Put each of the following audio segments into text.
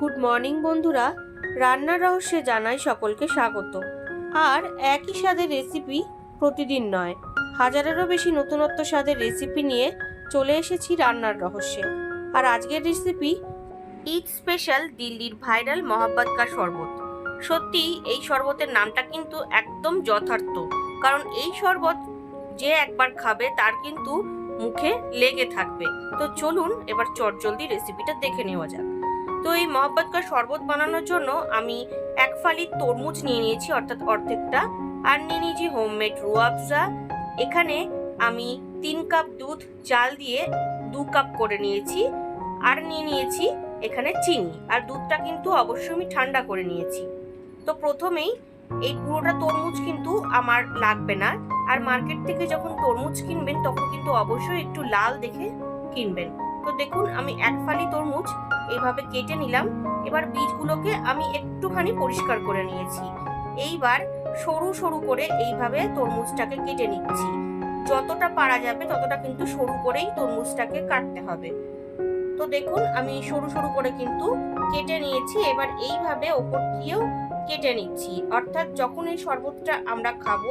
Good morning, বন্ধুরা। রান্নার রহস্যে জানাই সকলকে স্বাগত। আর একই স্বাদের রেসিপি প্রতিদিন নয়, হাজারেরও বেশি নতুনত্ব স্বাদের রেসিপি নিয়ে চলে এসেছি রান্নার রহস্যে। আর আজকের রেসিপি ঈদ স্পেশাল দিল্লির ভাইরাল মহাব্বাত কা শরবত। সত্যি, এই শরবতের নামটা কিন্তু একদম যথার্থ, কারণ এই শরবত যে একবার খাবে, তার কিন্তু মুখে লেগে থাকবে। তো চলুন, এবার চটজলদি রেসিপিটা দেখে নেওয়া যাক। তো এই মহব্বতকার শরবত বানানোর জন্য আমি এক ফালি তরমুজ নিয়ে নিয়েছি, অর্থাৎ অর্ধেকটা। আর নিয়ে নিয়েছি হোমমেড রুয়াবজা এখানে আমি তিন কাপ দুধ চাল দিয়ে দু কাপ করে নিয়েছি। আর নিয়ে নিয়েছি এখানে চিনি। আর দুধটা কিন্তু অবশ্যই আমি ঠান্ডা করে নিয়েছি। তো প্রথমেই এই পুরোটা তরমুজ কিন্তু আমার লাগবে না। আর মার্কেট থেকে যখন তরমুজ কিনবেন, তখন কিন্তু অবশ্যই একটু লাল দেখে কিনবেন। তো দেখুন, আমি এক ফালি তরমুজ এইভাবে কেটে নিলাম। এবার বীজগুলোকে আমি একটুখানি পরিষ্কার করে নিয়েছি। এইবার সরু সরু করে এইভাবে তরমুজটাকে কেটে নিচ্ছি। যতটা পারা যাবে ততটা কিন্তু সরু করেই তরমুজটাকে কাটতে হবে। তো দেখুন, আমি সরু সরু করে কিন্তু কেটে নিয়েছি। এবার এইভাবে ওপর দিয়েও কেটে নিচ্ছি। অর্থাৎ যখন এই শরবতটা আমরা খাব,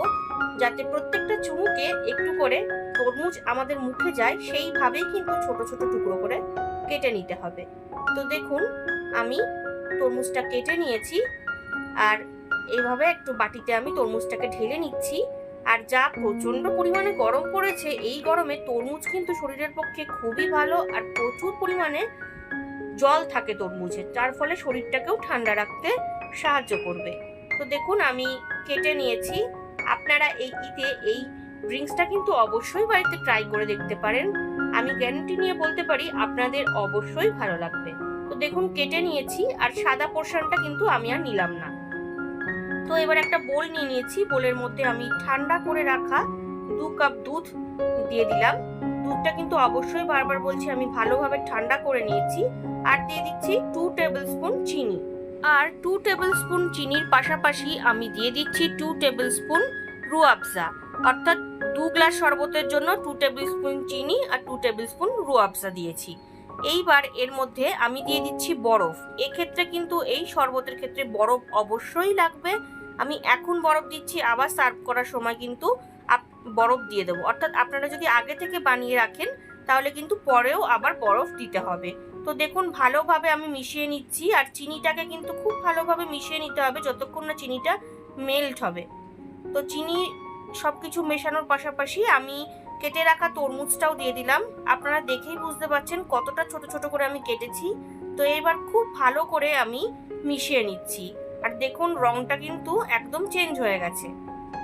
যাতে প্রত্যেকটা চুমুকে একটু করে তরমুজ আমাদের মুখে যায়, সেইভাবেই কিন্তু ছোট ছোট টুকরো করে কেটে নিতে হবে। তো দেখুন, আমি তরমুজটা কেটে নিয়েছি আর এইভাবে একটু বাটিতে আমি তরমুজটাকে ঢেলে নিচ্ছি। আর যা প্রচণ্ড পরিমাণে গরম পড়েছে, এই গরমে তরমুজ কিন্তু শরীরের পক্ষে খুবই ভালো আর প্রচুর পরিমাণে জল থাকে তরমুজে যার ফলে শরীরটাকেও ঠান্ডা রাখতে সাহায্য করবে। তো দেখুন, আমি কেটে নিয়েছি। আপনারা এই ঈদে এই ড্রিঙ্কসটা কিন্তু অবশ্যই বাড়িতে ট্রাই করে দেখতে পারেন। আমি গ্যারান্টি নিয়ে বলতে পারি আপনাদের অবশ্যই ভালো লাগবে। তো দেখুন, কেটে নিয়েছি আর সাদা পোর্শনটা কিন্তু আমি আর নিলাম না। তো এবার একটা বোল নিয়ে নিয়েছি। বোলের মধ্যে আমি ঠান্ডা করে রাখা দু কাপ দুধ দিয়ে দিলাম। দুধটা কিন্তু অবশ্যই বারবার বলছি আমি ভালোভাবে ঠান্ডা করে নিয়েছি। আর দিয়ে দিচ্ছি টু টেবিল স্পুন চিনি। আর টু টেবিল স্পুন চিনির পাশাপাশি আমি দিয়ে দিচ্ছি টু টেবিল স্পুন রুয়াবজা। অর্থাৎ দু গ্লাস শরবতের জন্য টু টেবিল স্পুন চিনি আর টু টেবিল স্পুন রুয়াবজা দিয়েছি। এইবার এর মধ্যে আমি দিয়ে দিচ্ছি বরফ। এক্ষেত্রে কিন্তু এই শরবতের ক্ষেত্রে বরফ অবশ্যই লাগবে। আমি এখন বরফ দিচ্ছি, আবার সার্ভ করার সময় কিন্তু বরফ দিয়ে দেবো। অর্থাৎ আপনারা যদি আগে থেকে বানিয়ে রাখেন, তাহলে কিন্তু পরেও আবার বরফ দিতে হবে। তো দেখুন, ভালোভাবে আমি মিশিয়ে নিচ্ছি, আর চিনিটাকে কিন্তু খুব ভালোভাবে মিশিয়ে নিতে হবে, যতক্ষণ না চিনিটা মেল্ট হবে। তো চিনি সব কিছু মেশানোর পাশাপাশি আমি কেটে রাখা তরমুজটাও দিয়ে দিলাম। আপনারা দেখেই বুঝতে পারছেন কতটা ছোট ছোট করে আমি কেটেছি। তো এবার খুব ভালো করে আমি মিশিয়ে নিচ্ছি। আর দেখুন, রংটা কিন্তু একদম চেঞ্জ হয়ে গেছে।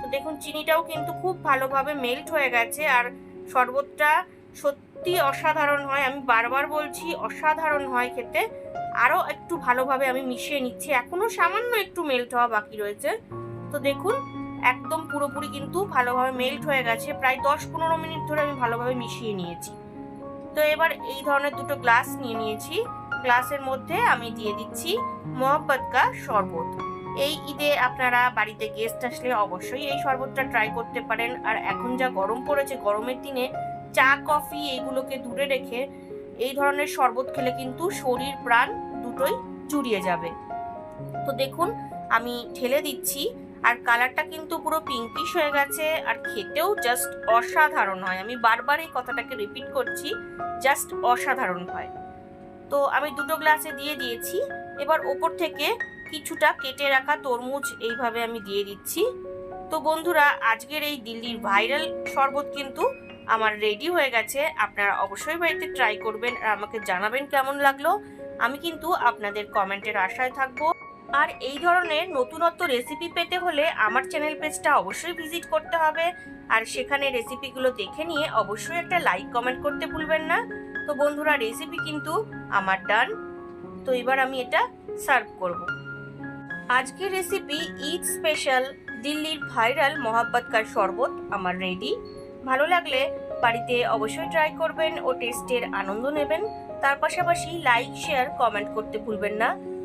তো দেখুন, চিনিটাও কিন্তু খুব ভালোভাবে মেল্ট হয়ে গেছে। আর শরবতটা সত্যি অসাধারণ হয়। আমি বারবার বলছি, অসাধারণ হয় খেতে। আরও একটু ভালোভাবে আমি মিশিয়ে নিচ্ছি। এখনও সামান্য একটু মেল্ট হওয়া বাকি রয়েছে। তো দেখুন একদম পুরোপুরি কিন্তু ভালোভাবে মেল্ট হয়ে গেছে। প্রায় দশ পনেরো মিনিট ধরে আমি ভালোভাবে মিশিয়ে নিয়েছি। তো এবার এই ধরনের দুটো গ্লাস নিয়ে নিয়েছি। গ্লাসের মধ্যে আমি দিয়ে দিচ্ছি মোহাম্মদ শরবত। এই ঈদে আপনারা বাড়িতে গেস্ট আসলে অবশ্যই এই শরবতটা ট্রাই করতে পারেন। আর এখন যা গরম পড়েছে, গরমের দিনে চা, কফি এইগুলোকে দূরে রেখে এই ধরনের শরবত খেলে কিন্তু শরীর, প্রাণ দুটোই জুড়িয়ে যাবে। তো দেখুন, আমি ঢেলে দিচ্ছি আর কালারটা কিন্তু পুরো পিঙ্কিশ হয়ে গেছে, আর খেতেও জাস্ট অসাধারণ হয়। আমি বারবার এই কথাটাকে রিপিট করছি জাস্ট অসাধারণ হয়। তো আমি দুটো গ্লাসে দিয়ে দিয়েছি, এবার ওপর থেকে কিছুটা কেটে রাখা তরমুজ এইভাবে আমি দিয়ে দিচ্ছি। তো বন্ধুরা, আজকের এই দিল্লির ভাইরাল শরবত কিন্তু আমার রেডি হয়ে গেছে, আপনারা অবশ্যই বাড়িতে ট্রাই করবেন, আর আমাকে জানাবেন কেমন লাগল। আমি কিন্তু আপনাদের কমেন্টের আশায় থাকব। আর এই ধরনের নতুনত্ব রেসিপি পেতে হলে আমার চ্যানেল পেজটা অবশ্যই ভিজিট করতে হবে। আর সেখানে রেসিপিগুলো দেখে নিয়ে অবশ্যই একটা লাইক কমেন্ট করতে ভুলবেন না। তো বন্ধুরা রেসিপি কিন্তু আমার ডান তো এবার আমি এটা সার্ভ করব। আজকের রেসিপি ঈদ স্পেশাল দিল্লির ভাইরাল মহাব্বাতকার শরবত আমার রেডি ভালো লাগলে বাড়িতে অবশ্যই ট্রাই করবেন ও টেস্টের আনন্দ নেবেন। তার পাশাপাশি লাইক শেয়ার কমেন্ট করতে ভুলবেন না।